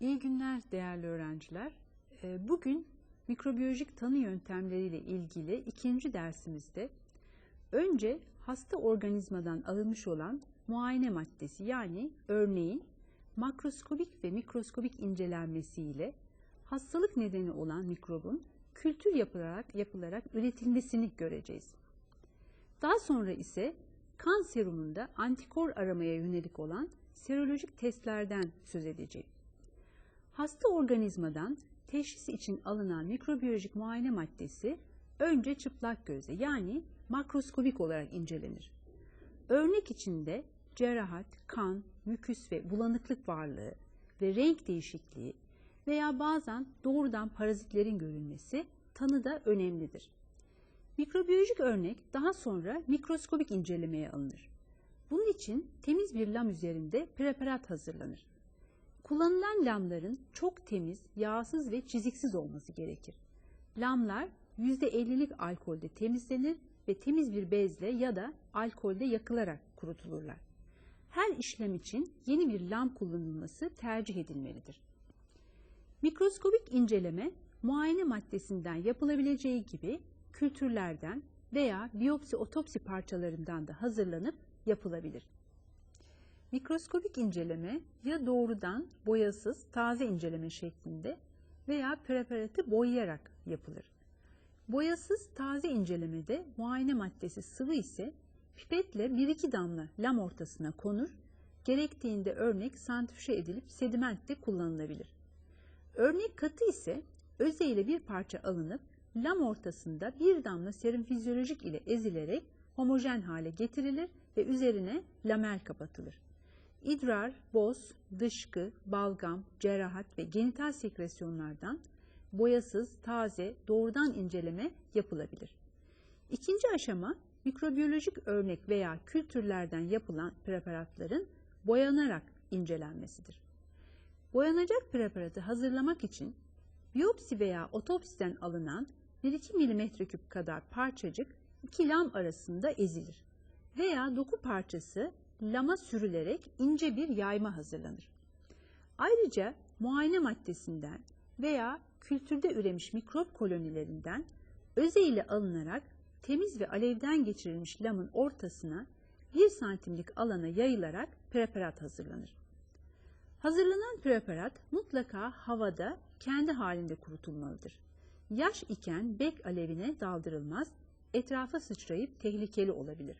İyi günler değerli öğrenciler. Ee, Bugün mikrobiyolojik tanı yöntemleriyle ilgili ikinci dersimizde önce hasta organizmadan alınmış olan muayene maddesi yani örneğin makroskobik ve mikroskobik incelenmesiyle hastalık nedeni olan mikrobun kültür yapılarak, yapılarak üretilmesini göreceğiz. Daha sonra ise kan serumunda antikor aramaya yönelik olan serolojik testlerden söz edeceğim. Hasta organizmadan teşhis için alınan mikrobiyolojik muayene maddesi önce çıplak gözle yani makroskobik olarak incelenir. Örnek içinde cerrahat, kan, müküs ve bulanıklık varlığı ve renk değişikliği veya bazen doğrudan parazitlerin görülmesi tanıda önemlidir. Mikrobiyolojik örnek daha sonra mikroskobik incelemeye alınır. Bunun için temiz bir lam üzerinde preparat hazırlanır. Kullanılan lamların çok temiz, yağsız ve çiziksiz olması gerekir. Lamlar %50'lik alkolde temizlenir ve temiz bir bezle ya da alkolde yakılarak kurutulurlar. Her işlem için yeni bir lam kullanılması tercih edilmelidir. Mikroskobik inceleme muayene maddesinden yapılabileceği gibi kültürlerden veya biyopsi otopsi parçalarından da hazırlanıp yapılabilir. Mikroskobik inceleme ya doğrudan boyasız taze inceleme şeklinde veya preparatı boyayarak yapılır. Boyasız taze incelemede muayene maddesi sıvı ise pipetle 1-2 damla lam ortasına konur, gerektiğinde örnek santrifüje edilip sedimentte kullanılabilir. Örnek katı ise özeyle bir parça alınıp lam ortasında bir damla serum fizyolojik ile ezilerek homojen hale getirilir ve üzerine lamel kapatılır. İdrar, boz, dışkı, balgam, cerrahat ve genital sekresyonlardan boyasız, taze, doğrudan inceleme yapılabilir. İkinci aşama mikrobiyolojik örnek veya kültürlerden yapılan preparatların boyanarak incelenmesidir. Boyanacak preparatı hazırlamak için biyopsi veya otopsiden alınan 1-2 mm küp kadar parçacık iki lam arasında ezilir veya doku parçası lama sürülerek ince bir yayma hazırlanır. Ayrıca muayene maddesinden veya kültürde üremiş mikrop kolonilerinden öze ile alınarak temiz ve alevden geçirilmiş lamın ortasına 1 santimlik alana yayılarak preparat hazırlanır. Hazırlanan preparat mutlaka havada kendi halinde kurutulmalıdır. Yaş iken bek alevine daldırılmaz, etrafa sıçrayıp tehlikeli olabilir.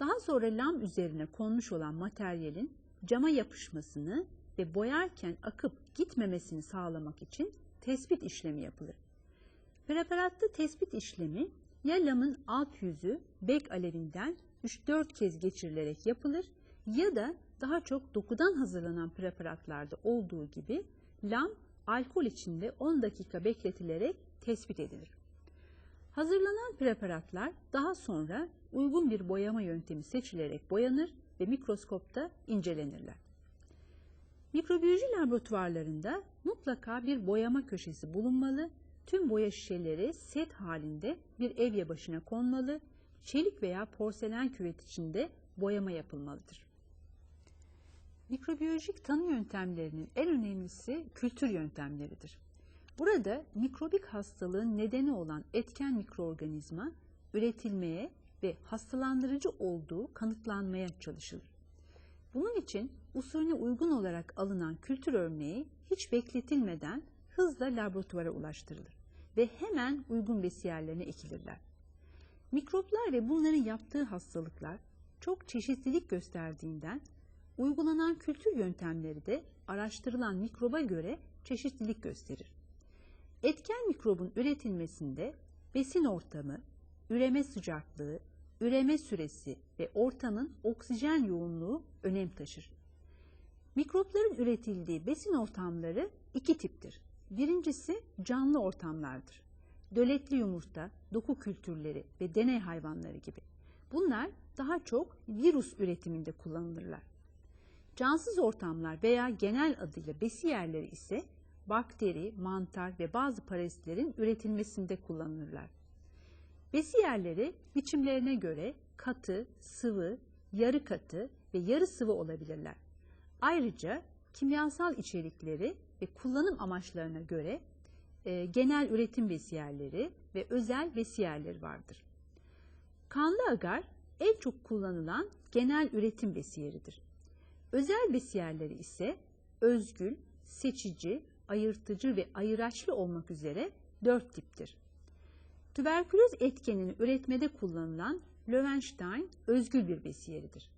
Daha sonra lam üzerine konmuş olan materyalin cama yapışmasını ve boyarken akıp gitmemesini sağlamak için tespit işlemi yapılır. Preparatta tespit işlemi ya lamın alt yüzü bek alevinden 3-4 kez geçirilerek yapılır ya da daha çok dokudan hazırlanan preparatlarda olduğu gibi lam alkol içinde 10 dakika bekletilerek tespit edilir. Hazırlanan preparatlar daha sonra uygun bir boyama yöntemi seçilerek boyanır ve mikroskopta incelenirler. Mikrobiyoloji laboratuvarlarında mutlaka bir boyama köşesi bulunmalı, tüm boya şişeleri set halinde bir evye başına konmalı, çelik veya porselen küvet içinde boyama yapılmalıdır. Mikrobiyolojik tanı yöntemlerinin en önemlisi kültür yöntemleridir. Burada mikrobik hastalığın nedeni olan etken mikroorganizma üretilmeye ve hastalandırıcı olduğu kanıtlanmaya çalışılır. Bunun için usulüne uygun olarak alınan kültür örneği hiç bekletilmeden hızla laboratuvara ulaştırılır ve hemen uygun besiyerlerine ekilirler. Mikroplar ve bunların yaptığı hastalıklar çok çeşitlilik gösterdiğinden uygulanan kültür yöntemleri de araştırılan mikroba göre çeşitlilik gösterir. Etken mikrobun üretilmesinde besin ortamı, üreme sıcaklığı, üreme süresi ve ortamın oksijen yoğunluğu önem taşır. Mikropların üretildiği besin ortamları iki tiptir. Birincisi canlı ortamlardır. Döletli yumurta, doku kültürleri ve deney hayvanları gibi. Bunlar daha çok virüs üretiminde kullanılırlar. Cansız ortamlar veya genel adıyla besiyerleri ise bakteri, mantar ve bazı parazitlerin üretilmesinde kullanılırlar. Besiyerleri biçimlerine göre katı, sıvı, yarı katı ve yarı sıvı olabilirler. Ayrıca kimyasal içerikleri ve kullanım amaçlarına göre e, genel üretim besiyerleri ve özel besiyerleri vardır. Kanlı agar en çok kullanılan genel üretim besiyeridir. Özel besiyerleri ise özgül, seçici, ayırtıcı ve ayıraçlı olmak üzere dört tiptir. Tüberküloz etkenini üretmede kullanılan Löwenstein özgül bir besiyeridir.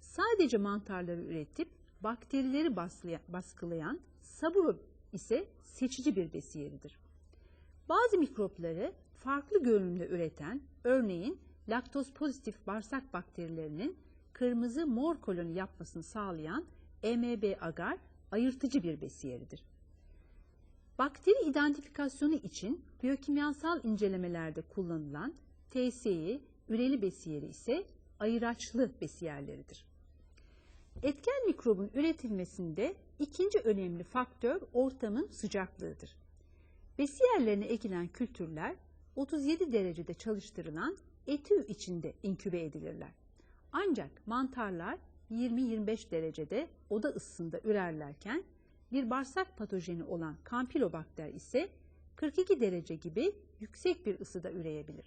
Sadece mantarları üretip bakterileri baskılayan Saburo ise seçici bir besiyeridir. Bazı mikropları farklı görünümde üreten, örneğin laktoz pozitif bağırsak bakterilerinin kırmızı mor koloni yapmasını sağlayan EMB agar ayırtıcı bir besiyeridir. Bakteri identifikasyonu için biyokimyasal incelemelerde kullanılan TSI, üreli besiyeri ise ayıraçlı besiyerleridir. Etken mikrobun üretilmesinde ikinci önemli faktör ortamın sıcaklığıdır. Besiyerlerine ekilen kültürler 37 derecede çalıştırılan etü içinde inkübe edilirler. Ancak mantarlar 20-25 derecede oda ısısında ürerlerken bir bağırsak patojeni olan kampilobakter ise 42 derece gibi yüksek bir ısıda üreyebilir.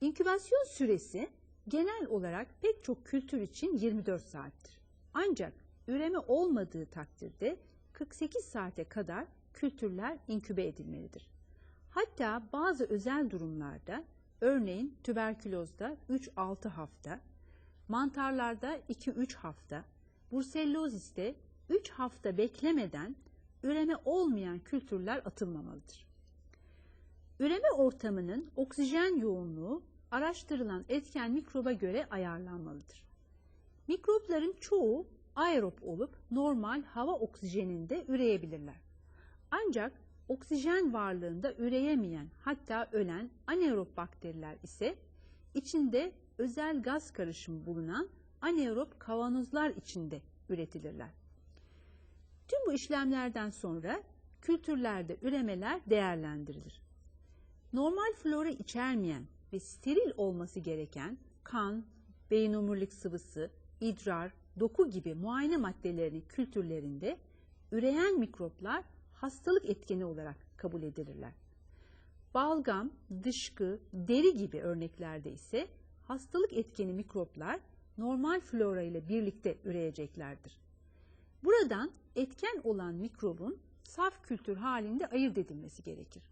İnkübasyon süresi genel olarak pek çok kültür için 24 saattir. Ancak üreme olmadığı takdirde 48 saate kadar kültürler inkübe edilmelidir. Hatta bazı özel durumlarda örneğin tüberkülozda 3-6 hafta, mantarlarda 2-3 hafta, brucelloziste 3 hafta beklemeden üreme olmayan kültürler atılmamalıdır. Üreme ortamının oksijen yoğunluğu araştırılan etken mikroba göre ayarlanmalıdır. Mikropların çoğu aerop olup normal hava oksijeninde üreyebilirler. Ancak oksijen varlığında üreyemeyen hatta ölen anaerop bakteriler ise içinde özel gaz karışımı bulunan anaerop kavanozlar içinde üretilirler. Tüm bu işlemlerden sonra kültürlerde üremeler değerlendirilir. Normal flora içermeyen ve steril olması gereken kan, beyin omurilik sıvısı, idrar, doku gibi muayene maddelerini kültürlerinde üreyen mikroplar hastalık etkeni olarak kabul edilirler. Balgam, dışkı, deri gibi örneklerde ise hastalık etkeni mikroplar normal flora ile birlikte üreyeceklerdir. Buradan etken olan mikrobun saf kültür halinde ayırt edilmesi gerekir.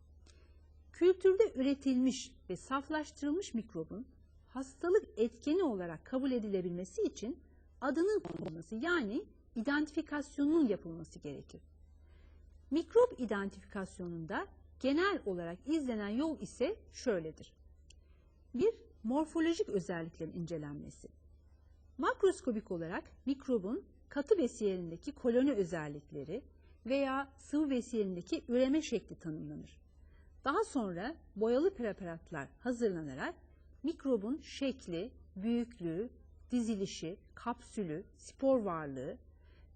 Kültürde üretilmiş ve saflaştırılmış mikrobun hastalık etkeni olarak kabul edilebilmesi için adının konulması yani identifikasyonunun yapılması gerekir. Mikrop identifikasyonunda genel olarak izlenen yol ise şöyledir. Bir, morfolojik özelliklerin incelenmesi. Makroskobik olarak mikrobun katı besiyerindeki koloni özellikleri veya sıvı besiyerindeki üreme şekli tanımlanır. Daha sonra boyalı preparatlar hazırlanarak mikrobun şekli, büyüklüğü, dizilişi, kapsülü, spor varlığı,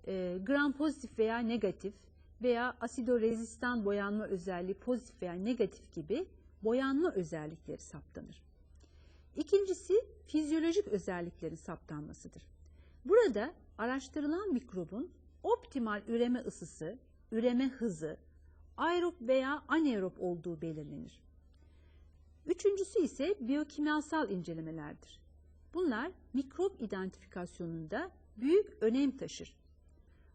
e, gram pozitif veya negatif veya asidorezistan boyanma özelliği pozitif veya negatif gibi boyanma özellikleri saptanır. İkincisi fizyolojik özelliklerin saptanmasıdır. Burada araştırılan mikrobun optimal üreme ısısı, üreme hızı, aerob veya anaerob olduğu belirlenir. Üçüncüsü ise biyokimyasal incelemelerdir. Bunlar mikrop identifikasyonunda büyük önem taşır.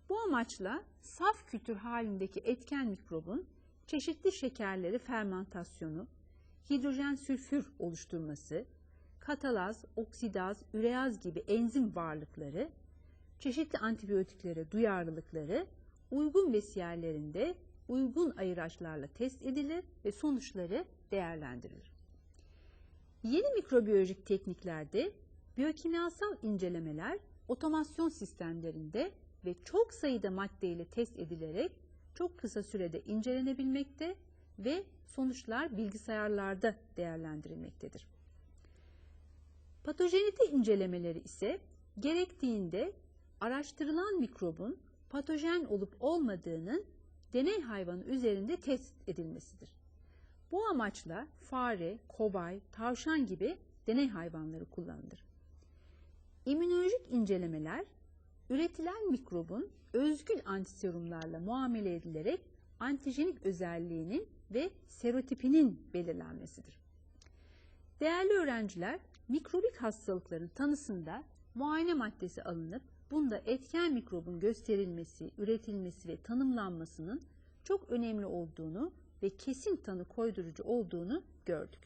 Bu amaçla saf kültür halindeki etken mikrobun çeşitli şekerleri fermentasyonu, hidrojen sülfür oluşturması, katalaz, oksidaz, üreaz gibi enzim varlıkları, çeşitli antibiyotiklere duyarlılıkları uygun besiyerlerinde uygun ayıraçlarla test edilir ve sonuçları değerlendirilir. Yeni mikrobiyolojik tekniklerde biyokimyasal incelemeler otomasyon sistemlerinde ve çok sayıda maddeyle test edilerek çok kısa sürede incelenebilmekte ve sonuçlar bilgisayarlarda değerlendirilmektedir. Patojenite incelemeleri ise gerektiğinde araştırılan mikrobun patojen olup olmadığının deney hayvanı üzerinde test edilmesidir. Bu amaçla fare, kobay, tavşan gibi deney hayvanları kullanılır. İmmünolojik incelemeler üretilen mikrobun özgül antiserumlarla muamele edilerek antijenik özelliğinin ve serotipinin belirlenmesidir. Değerli öğrenciler, mikrobik hastalıkların tanısında muayene maddesi alınıp bunda etken mikrobun gösterilmesi, üretilmesi ve tanımlanmasının çok önemli olduğunu ve kesin tanı koydurucu olduğunu gördük.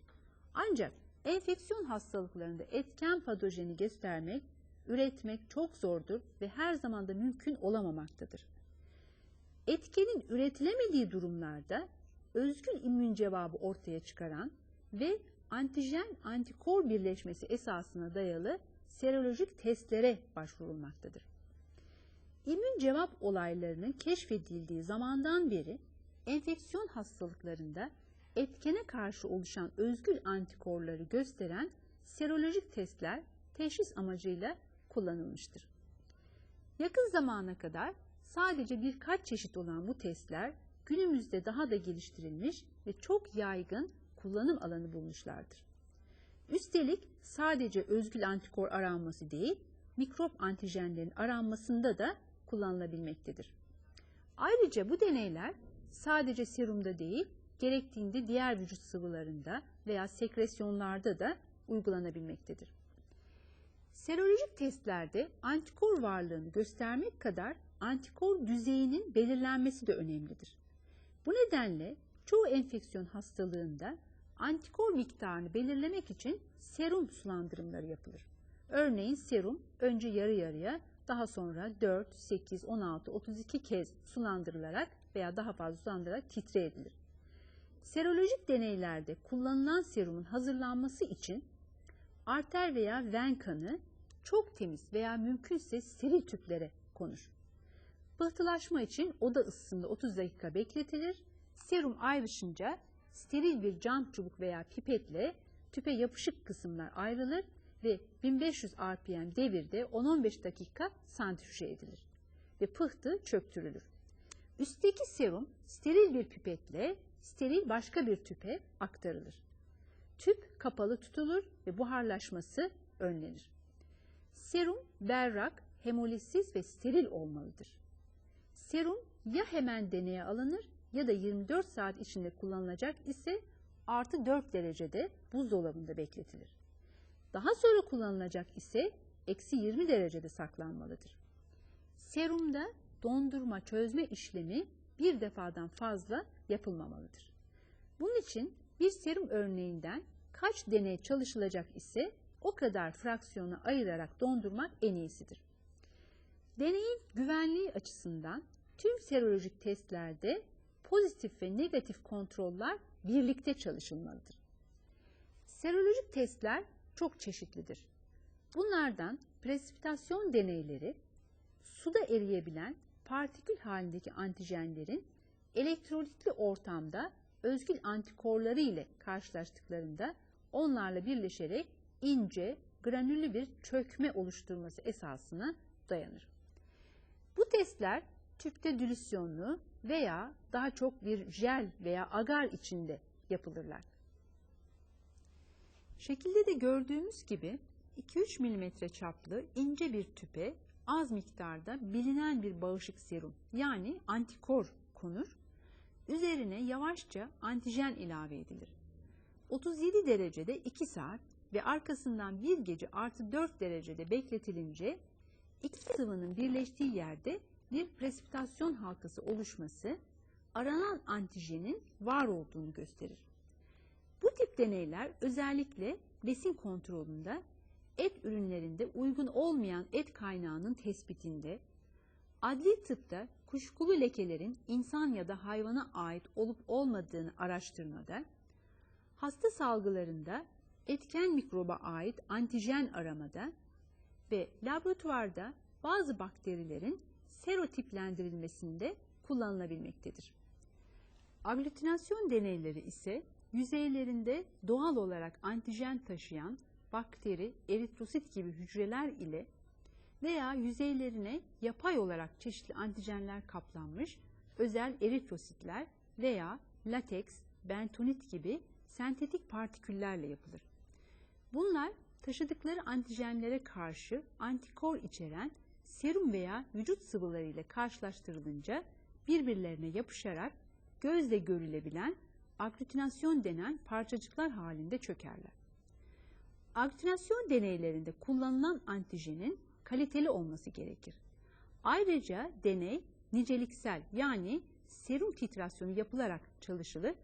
Ancak enfeksiyon hastalıklarında etken patojeni göstermek, üretmek çok zordur ve her zaman da mümkün olamamaktadır. Etkenin üretilemediği durumlarda özgün immün cevabı ortaya çıkaran ve antijen antikor birleşmesi esasına dayalı serolojik testlere başvurulmaktadır. İmmün cevap olaylarının keşfedildiği zamandan beri enfeksiyon hastalıklarında etkene karşı oluşan özgül antikorları gösteren serolojik testler teşhis amacıyla kullanılmıştır. Yakın zamana kadar sadece birkaç çeşit olan bu testler günümüzde daha da geliştirilmiş ve çok yaygın kullanım alanı bulmuşlardır. Üstelik sadece özgül antikor aranması değil, mikrop antijenlerin aranmasında da kullanılabilmektedir. Ayrıca bu deneyler sadece serumda değil, gerektiğinde diğer vücut sıvılarında veya sekresyonlarda da uygulanabilmektedir. Serolojik testlerde antikor varlığını göstermek kadar antikor düzeyinin belirlenmesi de önemlidir. Bu nedenle çoğu enfeksiyon hastalığında antikor miktarını belirlemek için serum sulandırımları yapılır. Örneğin serum önce yarı yarıya daha sonra 4, 8, 16, 32 kez sulandırılarak veya daha fazla sulandırılarak titre edilir. Serolojik deneylerde kullanılan serumun hazırlanması için arter veya ven kanı çok temiz veya mümkünse steril tüplere konur. Pıhtılaşma için oda ısısında 30 dakika bekletilir. Serum ayrışınca steril bir cam çubuk veya pipetle tüpe yapışık kısımlar ayrılır ve 1500 RPM devirde 10-15 dakika santrifüje edilir ve pıhtı çöktürülür. Üstteki serum steril bir pipetle steril başka bir tüpe aktarılır. Tüp kapalı tutulur ve buharlaşması önlenir. Serum berrak, hemolissiz ve steril olmalıdır. Serum ya hemen deneye alınır ya da 24 saat içinde kullanılacak ise artı 4 derecede buzdolabında bekletilir. Daha sonra kullanılacak ise eksi 20 derecede saklanmalıdır. Serumda dondurma çözme işlemi bir defadan fazla yapılmamalıdır. Bunun için bir serum örneğinden kaç deney çalışılacak ise o kadar fraksiyona ayırarak dondurmak en iyisidir. Deneyin güvenliği açısından tüm serolojik testlerde pozitif ve negatif kontroller birlikte çalışılmalıdır. Serolojik testler çok çeşitlidir. Bunlardan presipitasyon deneyleri, suda eriyebilen partikül halindeki antijenlerin elektrolitli ortamda özgül antikorları ile karşılaştıklarında onlarla birleşerek ince, granüllü bir çökme oluşturması esasına dayanır. Bu testler tüpte dilüsyonlu veya daha çok bir jel veya agar içinde yapılırlar. Şekilde de gördüğümüz gibi 2-3 mm çaplı ince bir tüpe az miktarda bilinen bir bağışık serum yani antikor konur. Üzerine yavaşça antijen ilave edilir. 37 derecede 2 saat ve arkasından bir gece artı 4 derecede bekletilince iki sıvının birleştiği yerde bir presipitasyon halkası oluşması aranan antijenin var olduğunu gösterir. Bu tip deneyler özellikle besin kontrolünde et ürünlerinde uygun olmayan et kaynağının tespitinde, adli tıpta kuşkulu lekelerin insan ya da hayvana ait olup olmadığını araştırmada, hasta salgılarında etken mikroba ait antijen aramada ve laboratuvarda bazı bakterilerin serotiplendirilmesinde kullanılabilmektedir. Aglutinasyon deneyleri ise yüzeylerinde doğal olarak antijen taşıyan bakteri, eritrosit gibi hücreler ile veya yüzeylerine yapay olarak çeşitli antijenler kaplanmış özel eritrositler veya lateks, bentonit gibi sentetik partiküllerle yapılır. Bunlar taşıdıkları antijenlere karşı antikor içeren serum veya vücut sıvıları ile karşılaştırılınca birbirlerine yapışarak gözle görülebilen aglutinasyon denen parçacıklar halinde çökerler. Aglutinasyon deneylerinde kullanılan antijenin kaliteli olması gerekir. Ayrıca deney niceliksel yani serum titrasyonu yapılarak çalışılır.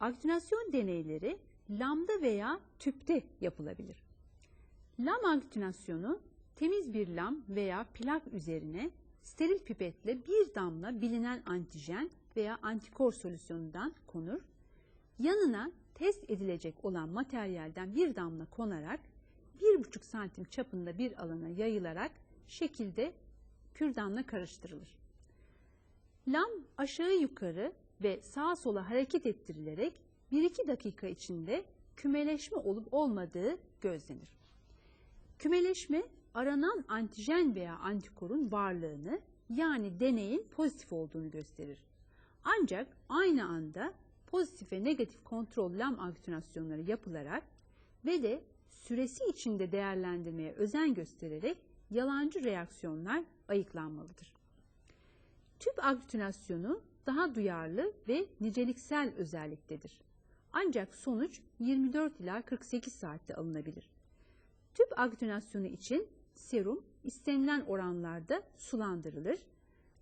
Aglutinasyon deneyleri lambda veya tüpte yapılabilir. Lam aglutinasyonu temiz bir lam veya plak üzerine steril pipetle bir damla bilinen antijen veya antikor solüsyonundan konur. Yanına test edilecek olan materyalden bir damla konarak 1,5 santim çapında bir alana yayılarak şekilde kürdanla karıştırılır. Lam aşağı yukarı ve sağa sola hareket ettirilerek 1-2 dakika içinde kümeleşme olup olmadığı gözlenir. Kümeleşme aranan antijen veya antikorun varlığını yani deneyin pozitif olduğunu gösterir. Ancak aynı anda pozitif ve negatif kontrol lam aglutinasyonları yapılarak ve de süresi içinde değerlendirmeye özen göstererek yalancı reaksiyonlar ayıklanmalıdır. Tüp aglutinasyonu daha duyarlı ve niceliksel özelliktedir. Ancak sonuç 24 ila 48 saatte alınabilir. Tüp aglutinasyonu için serum istenilen oranlarda sulandırılır.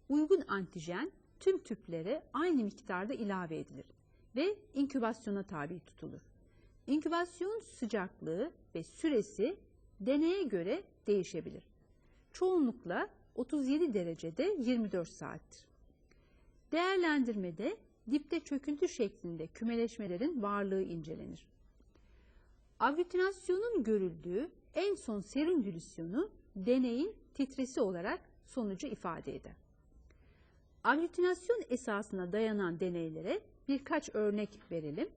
Uygun antijen tüm tüplere aynı miktarda ilave edilir ve inkübasyona tabi tutulur. İnkübasyon sıcaklığı ve süresi deneye göre değişebilir. Çoğunlukla 37 derecede 24 saattir. Değerlendirmede dipte çöküntü şeklinde kümeleşmelerin varlığı incelenir. Aglutinasyonun görüldüğü en son serum dilüsyonu deneyin titresi olarak sonucu ifade eder. Aglutinasyon esasına dayanan deneylere birkaç örnek verelim.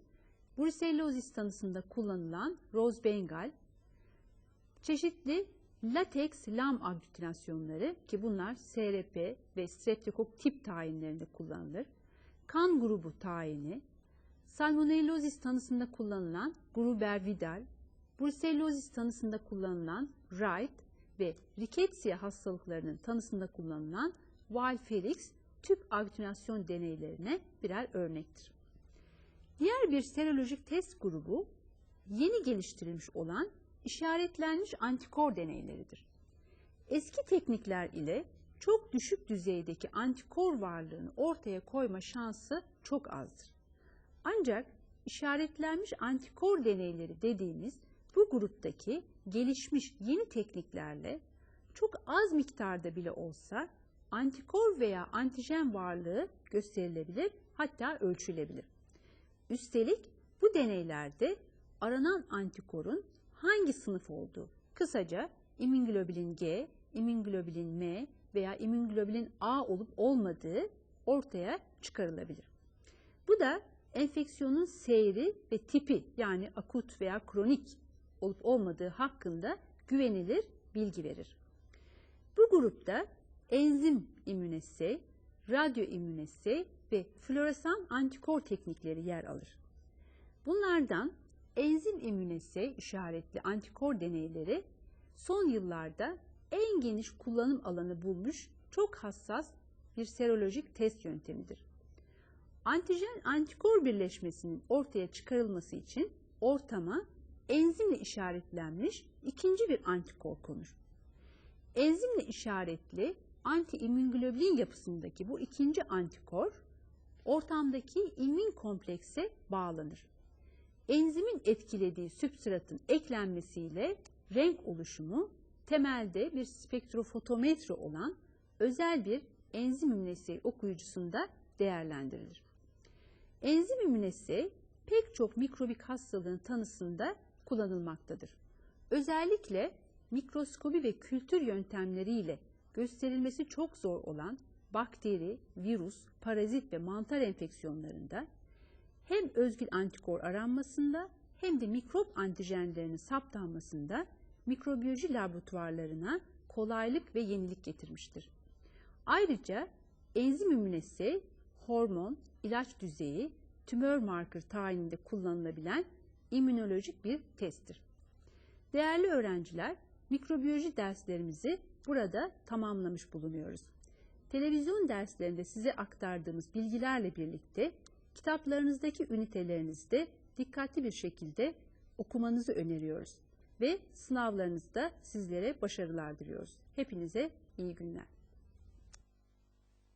Brucellozis tanısında kullanılan Rose Bengal, çeşitli lateks lam aglutinasyonları ki bunlar SRP ve streptokok tip tayinlerinde kullanılır. Kan grubu tayini, salmonellozis tanısında kullanılan Gruber Vidal, brucellozis tanısında kullanılan Wright ve riketsia hastalıklarının tanısında kullanılan Wild Felix tüp aglutinasyon deneylerine birer örnektir. Diğer bir serolojik test grubu yeni geliştirilmiş olan işaretlenmiş antikor deneyleridir. Eski teknikler ile çok düşük düzeydeki antikor varlığını ortaya koyma şansı çok azdır. Ancak işaretlenmiş antikor deneyleri dediğimiz bu gruptaki gelişmiş yeni tekniklerle çok az miktarda bile olsa antikor veya antijen varlığı gösterilebilir hatta ölçülebilir. Üstelik bu deneylerde aranan antikorun hangi sınıf olduğu, kısaca immünoglobulin G, immünoglobulin M veya immünoglobulin A olup olmadığı ortaya çıkarılabilir. Bu da enfeksiyonun seyri ve tipi yani akut veya kronik olup olmadığı hakkında güvenilir bilgi verir. Bu grupta enzim immünesey, radyo immünesey ve floresan antikor teknikleri yer alır. Bunlardan enzim immünesey işaretli antikor deneyleri son yıllarda en geniş kullanım alanı bulmuş çok hassas bir serolojik test yöntemidir. Antijen antikor birleşmesinin ortaya çıkarılması için ortama enzimle işaretlenmiş ikinci bir antikor konur. Enzimle işaretli anti-immünoglobulin yapısındaki bu ikinci antikor ortamdaki immün komplekse bağlanır. Enzimin etkilediği sübstratın eklenmesiyle renk oluşumu temelde bir spektrofotometre olan özel bir enzim ümnesi okuyucusunda değerlendirilir. Enzim ümnesi pek çok mikrobik hastalığın tanısında kullanılmaktadır. Özellikle mikroskobi ve kültür yöntemleriyle gösterilmesi çok zor olan bakteri, virüs, parazit ve mantar enfeksiyonlarında hem özgül antikor aranmasında hem de mikrop antijenlerinin saptanmasında mikrobiyoloji laboratuvarlarına kolaylık ve yenilik getirmiştir. Ayrıca enzim ümünesi, hormon, ilaç düzeyi, tümör marker tayininde kullanılabilen immünolojik bir testtir. Değerli öğrenciler, mikrobiyoloji derslerimizi burada tamamlamış bulunuyoruz. Televizyon derslerinde size aktardığımız bilgilerle birlikte kitaplarınızdaki ünitelerinizde dikkatli bir şekilde okumanızı öneriyoruz ve sınavlarınızda sizlere başarılar diliyoruz. Hepinize iyi günler.